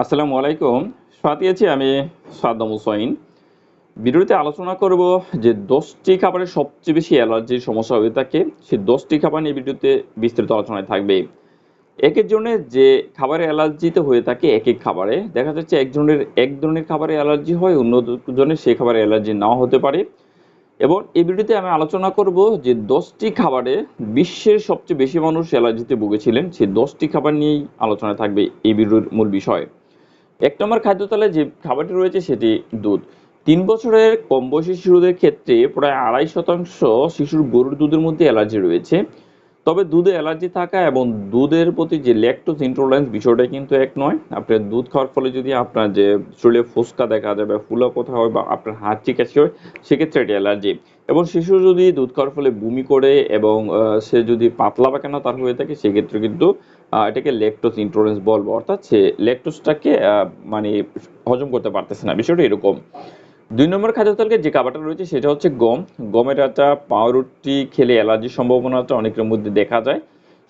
আসসালামু আলাইকুম। সাথে আছি আমি সাদ্দাম হুসাইন। ভিডিওতে আলোচনা করব যে দশটি খাবারের সবচেয়ে বেশি অ্যালার্জির সমস্যা হয়ে থাকে, সেই দশটি খাবার নিয়ে ভিডিওতে বিস্তারিত আলোচনায় থাকবে। এক একজনের যে খাবারের অ্যালার্জিতে হয়ে থাকে এক এক খাবারে। দেখা যাচ্ছে একজনের এক ধরনের খাবারে অ্যালার্জি হয়, অন্য জনের সেই খাবারে অ্যালার্জি নাও হতে পারে। এবং এই ভিডিওতে আমি আলোচনা করব যে দশটি খাবারে বিশ্বের সবচেয়ে বেশি মানুষ অ্যালার্জিতে ভুগেছিলেন, সেই দশটি খাবার নিয়েই আলোচনা থাকবে এই ভিডিওর মূল বিষয়। এক নম্বর খাদ্য তালে যে খাবারটি রয়েছে সেটি দুধ। তিন বছরের কম বয়সী শিশুদের ক্ষেত্রে প্রায় আড়াই শতাংশ শিশুর গরুর দুধের মধ্যে অ্যালার্জি রয়েছে। তবে দুধে অ্যালার্জি থাকা এবং দুধের প্রতি যে ল্যাকটোজ ইন্টলারেন্স বিষয়টা কিন্তু এক নয়। আপনার দুধ খাওয়ার ফলে যদি আপনার যে শরীরে ফুসকা দেখা যায় বা ফুলা কোথা হয় বা আপনার হাত চিকাশি হয়, সেক্ষেত্রে এটি অ্যালার্জি। এবং শিশু যদি দুধ খাওয়ার ফলে বমি করে এবং সে যদি পাতলা পায়খানা তার হয়ে থাকে, সেক্ষেত্রে কিন্তু এটাকে ল্যাকটোজ ইন্টলারেন্স বলব। অর্থাৎ সে ল্যাকটোজটাকে মানে হজম করতে পারতেছে না। বিষয়টা এরকম। দুই নম্বর খাদ্য তালিকায় যে খাবারটা রয়েছে সেটা হচ্ছে গম। গমের আটা পাউরুটি খেলে অ্যালার্জির সম্ভাবনাটা অনেকের মধ্যে দেখা যায়।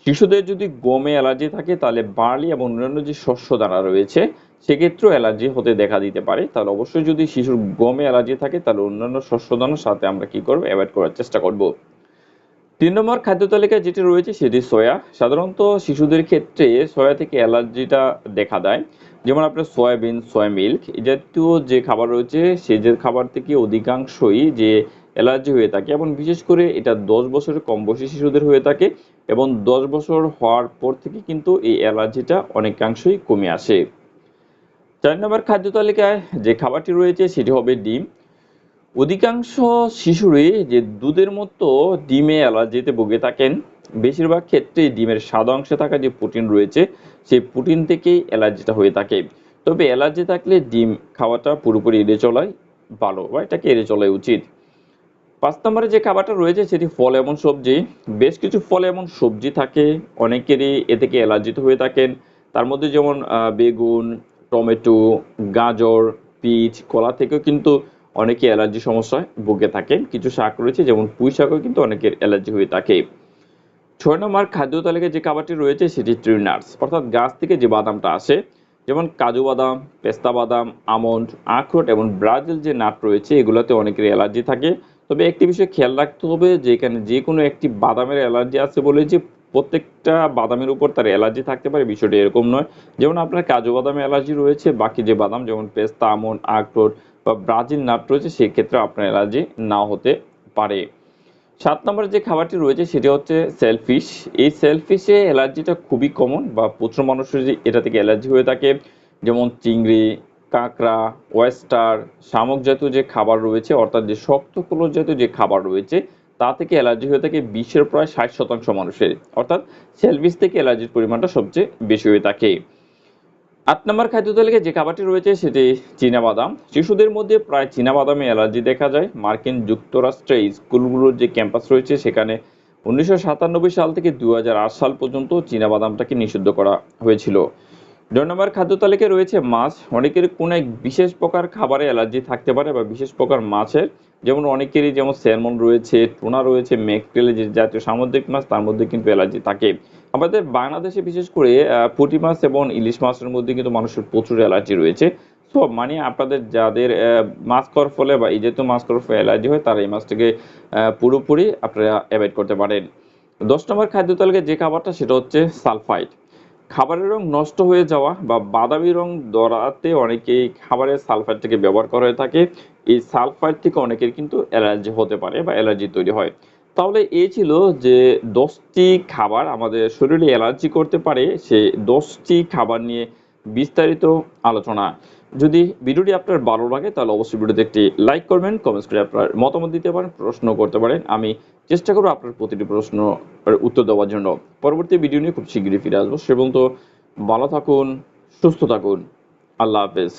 শিশুদের যদি গমে অ্যালার্জি থাকে, তাহলে বার্লি এবং অন্যান্য যে শস্য দানা রয়েছে, সেক্ষেত্রেও অ্যালার্জি হতে দেখা দিতে পারে। তাহলে অবশ্যই যদি শিশুর গমে অ্যালার্জি থাকে, তাহলে অন্যান্য শস্য দানার সাথে আমরা কি করব? অ্যাভয়েড করার চেষ্টা করব। তিন নম্বর খাদ্য তালিকায় যেটি রয়েছে, সেটি সয়া। সাধারণত শিশুদের ক্ষেত্রে সয়া থেকে অ্যালার্জিটা দেখা দেয়। যেমন আপনার সয়াবিন সয়া মিল্ক জাতীয় যে খাবার রয়েছে সে যে খাবার থেকে অধিকাংশই যে অ্যালার্জি হয়ে থাকে এবং বিশেষ করে এটা দশ বছরের কম বয়সী শিশুদের হয়ে থাকে এবং দশ বছর হওয়ার পর থেকে কিন্তু এই অ্যালার্জিটা অনেকাংশই কমে আসে। চার নম্বর খাদ্য তালিকায় যে খাবারটি রয়েছে, সেটি হবে ডিম। অধিকাংশ শিশুরই যে দুধের মতো ডিমে অ্যালার্জিতে ভুগে থাকেন। বেশিরভাগ ক্ষেত্রেই ডিমের সাদা অংশে থাকা যে প্রোটিন রয়েছে, সেই প্রোটিন থেকেই অ্যালার্জিটা হয়ে থাকে। তবে অ্যালার্জি থাকলে ডিম খাওয়াটা পুরোপুরি এড়িয়ে চলাই ভালো বা এটাকে এড়িয়ে চলাই উচিত। পাঁচ নম্বরে যে খাবারটা রয়েছে, সেটি ফল এবং সবজি। বেশ কিছু ফল এবং সবজি থাকে, অনেকেরই এ থেকে অ্যালার্জিত হয়ে থাকেন। তার মধ্যে যেমন বেগুন, টমেটো, গাজর, পিচ, কলা থেকেও কিন্তু অনেকে অ্যালার্জি সমস্যায় ভুগে থাকেন। কিছু শাক রয়েছে, যেমন পুঁই শাকও কিন্তু অনেকের অ্যালার্জি হয়ে থাকে। ছয় নম্বর খাদ্য তালিকায় যে খাবারটি রয়েছে সেটি ট্রি নাটস অর্থাৎ গাছ থেকে যে বাদামটা আসে, যেমন কাজু বাদাম, পেস্তা বাদাম, আমন্ড, আখরোট এবং ব্রাজিল যে নাট রয়েছে, এগুলোতে অনেকের অ্যালার্জি থাকে। তবে একটি বিষয় খেয়াল রাখতে হবে যে এখানে যে কোনো একটি বাদামের অ্যালার্জি আছে বলে যে প্রত্যেকটা বাদামের উপর তার অ্যালার্জি থাকতে পারে, বিষয়টা এরকম নয়। যেমন আপনার কাজু বাদামে অ্যালার্জি রয়েছে, বাকি যে বাদাম যেমন পেস্তা, আমন্ড, আখরোট বা ব্রাজিল নাট রয়েছে, সেক্ষেত্রে আপনার অ্যালার্জি না হতে পারে। সাত নম্বরে যে খাবারটি রয়েছে, সেটি হচ্ছে সেলফিশ এই সেলফিশে অ্যালার্জিটা খুবই কমন বা প্রচুর মানুষের যে এটা থেকে অ্যালার্জি হয়ে থাকে, যেমন চিংড়ি, কাঁকড়া ওয়েস্টার শামুক জাতীয় যে খাবার রয়েছে, অর্থাৎ যে শক্ত খোলস জাতীয় যে খাবার রয়েছে, তা থেকে অ্যালার্জি হয়ে থাকে বিশ্বের প্রায় ষাট শতাংশ মানুষের। অর্থাৎ সেলফিশ থেকে অ্যালার্জির পরিমাণটা সবচেয়ে বেশি হয়ে থাকে। আট নম্বর খাদ্য তালিকায় যে খাবারটি রয়েছে সেটি চীনাবাদাম। শিশুদের মধ্যে প্রায় চীনাবাদামে অ্যালার্জি দেখা যায়। মার্কিন যুক্তরাষ্ট্রে স্কুলগুলোর যে ক্যাম্পাস রয়েছে, সেখানে উনিশশো সাতানব্বই সাল থেকে দুহাজার আট সাল পর্যন্ত চীনাবাদামটাকে নিষিদ্ধ করা হয়েছিল। দুই নম্বর খাদ্য তালিকায় রয়েছে মাছ। অনেকের কোনো এক বিশেষ প্রকার খাবারে অ্যালার্জি থাকতে পারে বা বিশেষ প্রকার মাছের, যেমন অনেকেরই যেমন স্যালমন রয়েছে, টুনা রয়েছে মেকটেল যে জাতীয় সামুদ্রিক মাছ, তার মধ্যে কিন্তু অ্যালার্জি থাকে। আমাদের বাংলাদেশে বিশেষ করে পুঁটি মাছ এবং ইলিশ মাছের মধ্যে কিন্তু মানুষের প্রচুর অ্যালার্জি রয়েছে। তো মানে আপনাদের যাদের মাছ খাওয়ার ফলে বা এই জাতীয় মাছ খাওয়ার ফলে অ্যালার্জি হয়, তারা এই মাছটাকে পুরোপুরি আপনারা অ্যাভয়েড করতে পারেন। দশ নম্বর খাদ্য তালিকায় যে খাবারটা, সেটা হচ্ছে সালফাইড। খাবারের রং নষ্ট হয়ে যাওয়া বা বাদামি রং ধরাতে অনেকেই খাবারের সালফাইড থেকে ব্যবহার করা হয়ে থাকে। এই সালফাইড থেকে অনেকের কিন্তু অ্যালার্জি হতে পারে বা অ্যালার্জি তৈরি হয়। তাহলে এই ছিল যে দশটি খাবার আমাদের শরীরে অ্যালার্জি করতে পারে, সেই দশটি খাবার নিয়ে বিস্তারিত আলোচনা। যদি ভিডিওটি আপনার ভালো লাগে, তাহলে অবশ্যই ভিডিওতে একটি লাইক করবেন কমেন্টস করে আপনার মতামত দিতে পারেন, প্রশ্ন করতে পারেন। আমি চেষ্টা করব আপনার প্রতিটি প্রশ্ন উত্তর দেওয়ার জন্য। পরবর্তী ভিডিও নিয়ে খুব শীঘ্রই ফিরে আসব। সে পর্যন্ত ভালো থাকুন, সুস্থ থাকুন। আল্লাহ হাফেজ।